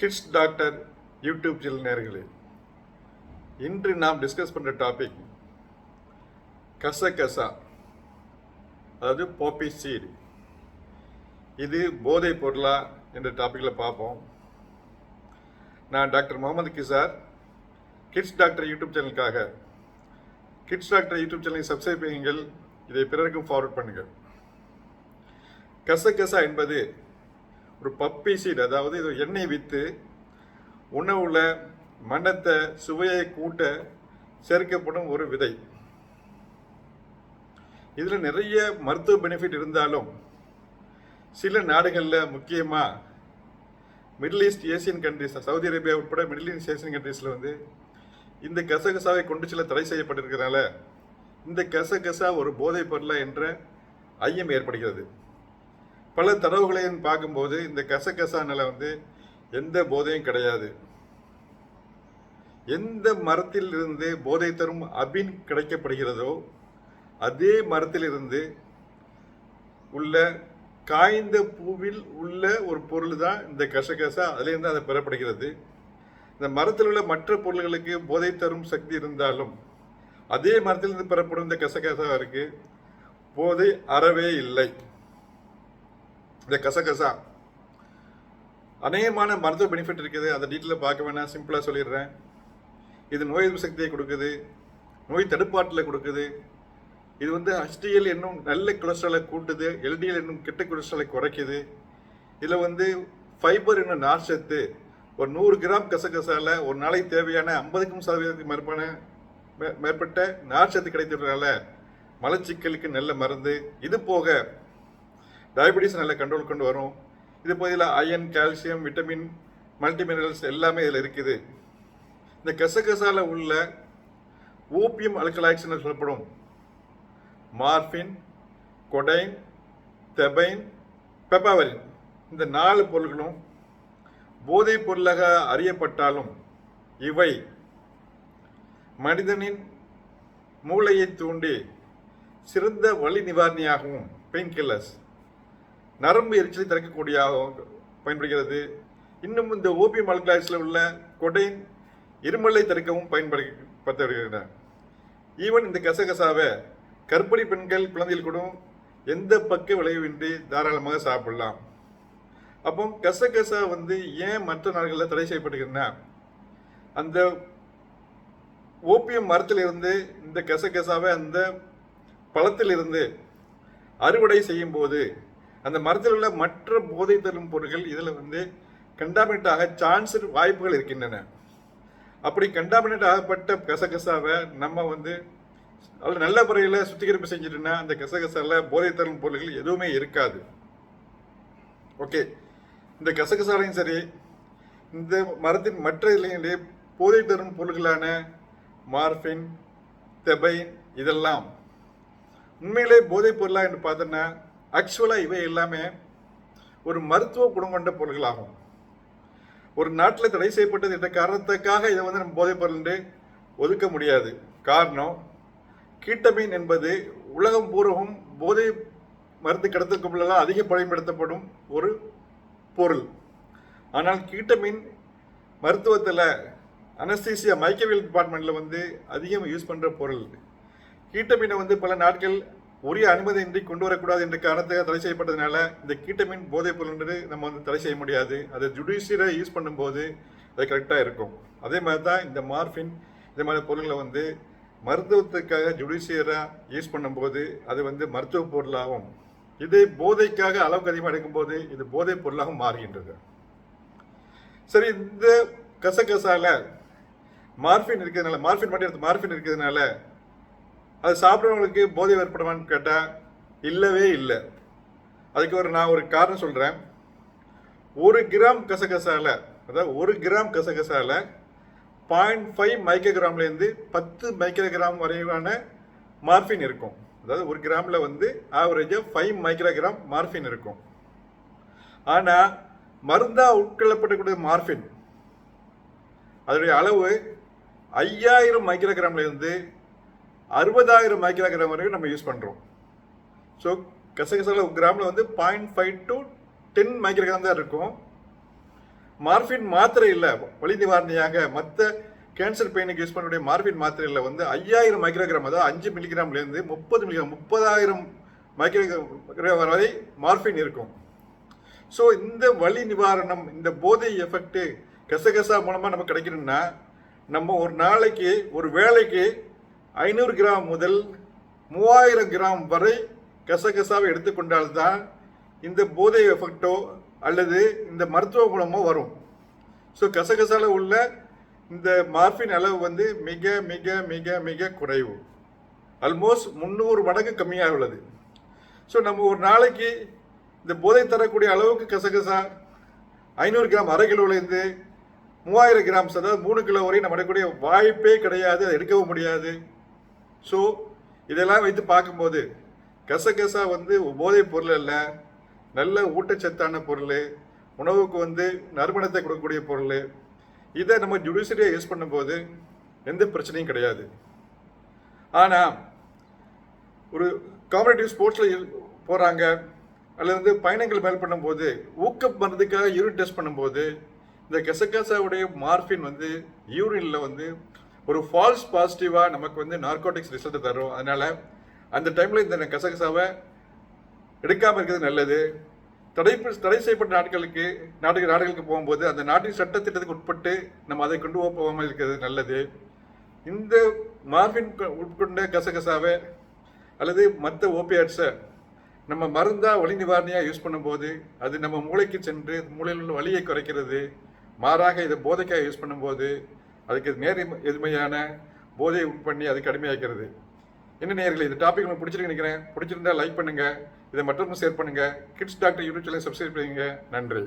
Kids doctor YouTube channel நேர்களே இன்று நாம் டிஸ்கஸ் பண்ணுற டாபிக் கசகசா அதாவது போப்பி சீடு இது போதை பொருளா என்ற டாப்பிக்கில் பார்ப்போம். நான் doctor Mohammed Khizar kids doctor YouTube சேனலுக்காக kids doctor YouTube சேனலை சப்ஸ்கிரைப் செய்யுங்கள் இதை பிறருக்கும் ஃபார்வர்ட் பண்ணுங்கள். கசகசா என்பது ஒரு பப்பி சீட் அதாவது இது எண்ணெய் விற்று உணவுல மனத்தை சுவையை கூட்ட சேர்க்கப்படும் ஒரு விதை. இதில் நிறைய மருத்துவ பெனிஃபிட் இருந்தாலும் சில நாடுகளில் முக்கியமாக Middle East Asian countries Saudi Arabia உட்பட மிடில் ஈஸ்ட் ஏசியன் கண்ட்ரீஸில் வந்து இந்த கசகசாவை கொண்டு சில தடை செய்யப்பட்டிருக்கிறனால இந்த கசகசா ஒரு போதைப் பொருளா என்ற ஐயம் ஏற்படுகிறது. பல தரவுகளையும் பார்க்கும்போது இந்த கசகசானால வந்து எந்த போதையும் கிடையாது. எந்த மரத்தில் இருந்து போதை தரும் அபின் கிடைக்கப்படுகிறதோ அதே மரத்திலிருந்து உள்ள காய்ந்த பூவில் உள்ள ஒரு பொருள் தான் இந்த கசகசா. அதுலேருந்து அதை பெறப்படுகிறது. இந்த மரத்தில் உள்ள மற்ற பொருள்களுக்கு போதை தரும் சக்தி இருந்தாலும் அதே மரத்திலிருந்து பெறப்படும் இந்த கசகசாவிற்கு போதை அறவே இல்லை. இந்த கசகசா. அநேகமான மருத்துவ பெனிஃபிட் இருக்குது. அதை டீட்டெயிலாக பார்க்க வேணாம். சிம்பிளாக சொல்லிடுறேன். இது நோய் எதிர்ப்பு சக்தியை கொடுக்குது. நோய் தடுப்பாட்டில் கொடுக்குது. இது வந்து ஹச்டிஎல் என்னும் நல்ல கொலஸ்ட்ராலை கூட்டுது. எல்டிஎல் என்னும் கெட்ட கொலஸ்ட்ராலை குறைக்குது. இதில் வந்து ஃபைபர் என்னும் நார்ச்சத்து ஒரு நூறு கிராம் கசகசால ஒரு நாளைக்கு தேவையான ஐம்பதுக்கும் சதவீதத்துக்கு மேற்பான மே- மேற்பட்ட நார்ச்சத்து கிடைத்ததுனால மலச்சிக்கலுக்கு நல்ல மருந்து. இது போக டயபிட்டிஸ் நல்ல கண்ட்ரோல் கொண்டு வரும். இது பகுதியில் இதில் iron calcium vitamin multi minerals எல்லாமே இதில் இருக்குது. இந்த கசகசால உள்ள ஓபியம் அல்கலாய்ட்ஸ் சொல்லப்படும். மார்பின் கொடைன் தெபைன் பெப்பாவரின் இந்த நாலு பொருள்களும் போதைப் பொருளாக அறியப்பட்டாலும் இவை மனிதனின் மூளையை தூண்டி சிறந்த வலி நிவாரணியாகவும் பெயின் கில்லர்ஸ் நரம்பு எரிச்சலை திறக்கக்கூடிய பயன்படுகிறது. இன்னும் இந்த ஓபியம் அல்கலாய்ட்ஸில் உள்ள கொடைன் இருமலை தடுக்கவும் பயன்படுத்தப்படுகின்றன ஈவன் இந்த கசகசாவை கர்ப்பிணி பெண்கள் குழந்தைகள் கூட எந்த பக்க விளைவின்றி தாராளமாக சாப்பிடலாம். அப்போ கசகசா வந்து ஏன் மற்ற நாடுகளில் தடை செய்யப்படுகிறதுனா அந்த ஓபியம் மரத்திலிருந்து இந்த கசகசாவை அந்த பழத்திலிருந்து அறுவடை செய்யும் போது அந்த மரத்தில் உள்ள மற்ற போதை தரும் பொருட்கள் இதில் வந்து கண்டாமினேட் ஆக சான்ஸ் வாய்ப்புகள் இருக்கின்றன. அப்படி கண்டாமினேட் ஆகப்பட்ட கசகசாவை நம்ம வந்து அதில் நல்ல முறையில் சுத்திகரிப்பு செஞ்சுட்டுனா அந்த கசகசால போதை தரும் பொருட்கள் எதுவுமே இருக்காது. ஓகே இந்த கசகசாலையும் சரி இந்த மரத்தின் மற்ற இலையிலே போதை தரும் பொருட்களான மார்பின் தெபைன் இதெல்லாம். உண்மையிலே போதைப் பொருளா என்று பார்த்தோன்னா ஆக்சுவலாக இவை எல்லாமே ஒரு மருத்துவ குணம் கொண்ட பொருள்களாகும். ஒரு நாட்டில் தடை செய்யப்பட்டது என்ற காரணத்துக்காக இதை வந்து நம்ம போதைப் பொருள் ஒதுக்க முடியாது. காரணம் கீட்டமீன் என்பது உலகம் பூர்வம் போதை மருந்து கடத்தலுக்கு அதிக பயன்படுத்தப்படும் ஒரு பொருள். ஆனால் கீட்டமீன் மருத்துவத்தில் அனஸ்தீசியா மைக்கவியல் டிபார்ட்மெண்ட்டில் வந்து அதிகம் யூஸ் பண்ணுற பொருள் கீட்டமீனை வந்து பல நாட்கள் உரிய அனுமதியின்றி கொண்டு வரக்கூடாது என்ற காரணத்துக்காக தடை செய்யப்பட்டதுனால இந்த கீட்டமின் போதைப் பொருள் நம்ம வந்து தடை செய்ய முடியாது. அதை ஜுடிஷியரை யூஸ் பண்ணும்போது அது கரெக்டாக இருக்கும். அதே மாதிரி தான் இந்த மார்பின் இந்த மாதிரி பொருள்களை வந்து மருத்துவத்துக்காக ஜுடிஷியராக யூஸ் பண்ணும்போது அது வந்து மருத்துவ பொருளாகும். இது போதைக்காக அளவுக்கு அதிகமாக எடுக்கும்போது இது போதைப் பொருளாக மாறுகின்றது. சரி இந்த கசகசால மார்பின் இருக்கிறதுனால மார்பின் மட்டும் எடுத்து மார்பின் இருக்கிறதுனால அது சாப்பிட்றவங்களுக்கு போதை ஏற்படுமான்னு கேட்டால் இல்லவே இல்லை. அதுக்கு ஒரு நான் ஒரு காரணம் சொல்கிறேன் ஒரு கிராம் கசகசால அதாவது ஒரு கிராம் கசகசால பாயிண்ட் ஃபைவ் மைக்ரோகிராம்லேருந்து பத்து மைக்ரோகிராம் வரையிலான மார்பின் இருக்கும். அதாவது ஒரு கிராமில் வந்து ஆவரேஜாக ஃபைவ் மைக்ரோகிராம் மார்பின் இருக்கும். ஆனால் மருந்தாக உட்கொள்ளப்படக்கூடிய மார்பின் அதனுடைய அளவு ஐயாயிரம் மைக்ரோகிராம்லேருந்து அறுபதாயிரம் மைக்ரோகிராம் வரைக்கும் நம்ம யூஸ் பண்ணுறோம் ஸோ கசகசல ஒரு கிராமில் வந்து point five to ten microgram தான் இருக்கும். மார்பின் மாத்திரை இல்லை. வலி நிவாரணியாக மற்ற கேன்சர் பெயினுக்கு யூஸ் பண்ணக்கூடிய மார்பின் மாத்திரையில் வந்து ஐயாயிரம் மைக்ரோகிராம் அதாவது அஞ்சு மில்லிகிராம்லேருந்து முப்பது மில்லிகிராம் முப்பதாயிரம் மைக்ரோகிராம் வரை மார்பின் இருக்கும். ஸோ இந்த வலி நிவாரணம் இந்த போதை எஃபெக்ட் கசகசா மூலமாக நமக்கு கிடைக்கணும்னா நம்ம ஒரு நாளைக்கு ஒரு வேலைக்கு ஐநூறு கிராம் முதல் மூவாயிரம் கிராம் வரை கசகசாவை எடுத்துக்கொண்டால்தான் இந்த போதை எஃபெக்டோ அல்லது இந்த மருத்துவ குணமோ வரும். ஸோ கசகசால உள்ள இந்த மார்பின் அளவு வந்து மிக மிக மிக மிக குறைவு. ஆல்மோஸ்ட் முந்நூறு மடங்கு கம்மியாக உள்ளது. ஸோ நம்ம ஒரு நாளைக்கு இந்த போதை தரக்கூடிய அளவுக்கு கசகசா ஐநூறு கிராம் அரை கிலோலேருந்து மூவாயிரம் கிராம்ஸ் அதாவது மூணு கிலோ வரையும் நம்ம எடுக்கக்கூடிய வாய்ப்பே கிடையாது அதை எடுக்கவும் முடியாது. ஸோ இதெல்லாம் வைத்து பார்க்கும்போது கசகசா வந்து போதைப் பொருள் அல்ல நல்ல ஊட்டச்சத்தான பொருள் உணவுக்கு வந்து நறுமணத்தை கொடுக்கக்கூடிய பொருள். இதை நம்ம ஜுடிஷரியாக யூஸ் பண்ணும்போது எந்த பிரச்சனையும் கிடையாது. ஆனால் ஒரு காம்படேட்டிவ் ஸ்போர்ட்ஸில் போகிறாங்க அல்லது வந்து பயணங்கள் மேல் பண்ணும்போது ஊக்க மருந்துக்காக யூரின் டெஸ்ட் பண்ணும்போது இந்த கெசகசாவுடைய மார்பின் வந்து யூரினில் வந்து ஒரு ஃபால்ஸ் பாசிட்டிவாக நமக்கு வந்து நார்கோட்டிக்ஸ் ரிசல்ட் தரும். அதனால் அந்த டைமில் இந்த கசகசாவை எடுக்காமல் இருக்கிறது நல்லது. தடை தடை செய்யப்பட்ட நாட்களுக்கு நாட்டுக்கு நாடுகளுக்கு போகும்போது அந்த நாட்டின் சட்டத்திட்டத்துக்கு உட்பட்டு நம்ம அதை கொண்டு போகாமல் இருக்கிறது நல்லது. இந்த மார்பின் உட்கொண்ட கசகசாவை அல்லது மற்ற ஓபியாட்ஸை நம்ம மருந்தாக வலி நிவாரணியாக யூஸ் பண்ணும்போது அது நம்ம மூளைக்கு சென்று மூளையில் உள்ள வலியை குறைக்கிறது. மாறாக இதை போதைக்காக யூஸ் பண்ணும்போது அதுக்கு நேர் எதிர்மையான போதையை உட் பண்ணி அது கடுமையாக்கிறது. என்ன நேர்களை இந்த டாபிக் உங்களுக்கு பிடிச்சிருக்கு நினைக்கிறேன். பிடிச்சிருந்தா லைக் பண்ணுங்கள் இதை மற்றவங்க ஷேர் பண்ணுங்கள் kids doctor YouTube channel subscribe பண்ணுங்க நன்றி.